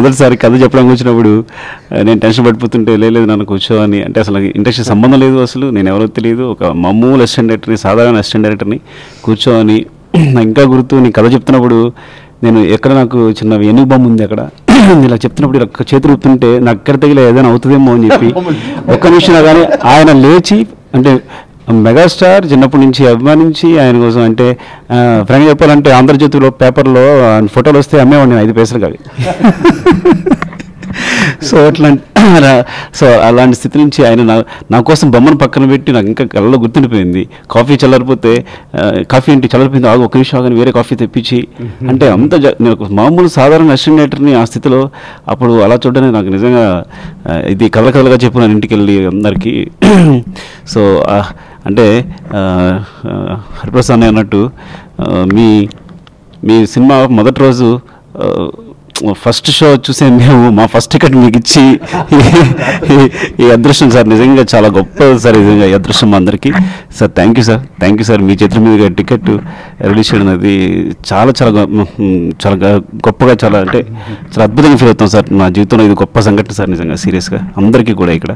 మొదటిసారి కథ చెప్పడానికి వచ్చినప్పుడు నేను టెన్షన్ పడిపోతుంటే "లే, లేదు నన్ను కూర్చో అని. అంటే అసలు ఇండస్ట్రీ సంబంధం లేదు అసలు నేను ఎవరో తెలియదు ఒక మామూలు అసిస్టెంట్ డైరెక్టర్ని సాధారణ అసిస్టెంట్ డైరెక్టర్ని కూర్చో అని. ఇంకా గుర్తు నీ కథ చెప్తున్నప్పుడు నేను ఎక్కడ నాకు చిన్న ఏనుగు బొమ్మ ఉంది అక్కడ. ఇలా చెప్తున్నప్పుడు ఇలా చేతులు ఊపుతుంటే నాకు ఎక్కడ తగిలే ఏదైనా అవుతుందేమో అని చెప్పి ఒక్క నిమిషం కానీ ఆయన లేచి అంటే మెగాస్టార్ చిన్నప్పటి నుంచి అభిమానించి ఆయన కోసం అంటే ఫ్రెండ్ చెప్పాలంటే ఆంధ్రజ్యోతిలో పేపర్లో ఆయన ఫోటోలు వస్తే అమ్మేవాడిని ఐదు పైసలు కాదు సో అట్లాంటి సో అలాంటి స్థితి నుంచి ఆయన నా నా కోసం బొమ్మను పక్కన పెట్టి నాకు ఇంకా కళ్ళలో గుర్తుండిపోయింది. కాఫీ చల్లారిపోతే కాఫీ ఏంటి చల్లారిపోయింది ఆగు ఒక నిమిషం ఆగని వేరే కాఫీ తెప్పించి. అంటే అంత నేను మామూలు సాధారణ అసిస్టెంటర్ని ఆ స్థితిలో అప్పుడు అలా చూడడానికి నాకు నిజంగా ఇది కథల కథలుగా చెప్పు నేను ఇంటికి వెళ్ళి అందరికీ. సో అంటే హరిప్రసాద్ అన్నట్టు మీ మీ సినిమా మొదటి రోజు ఫస్ట్ షో చూసే మేము మా ఫస్ట్ టికెట్ మీకు ఇచ్చి ఈ- అదృష్టం సార్ నిజంగా చాలా గొప్ప సార్ నిజంగా ఈ అదృష్టం అందరికీ. Sir thank you sir thank you sir మీ చేతుల మీదుగా టికెట్ రిలీజ్ చేయడం అది చాలా చాలా చాలా గొప్పగా చాలా అంటే చాలా అద్భుతంగా ఫీల్ అవుతాం సార్. నా జీవితంలో ఇది గొప్ప సంఘటన సార్ నిజంగా సీరియస్గా అందరికీ కూడా ఇక్కడ.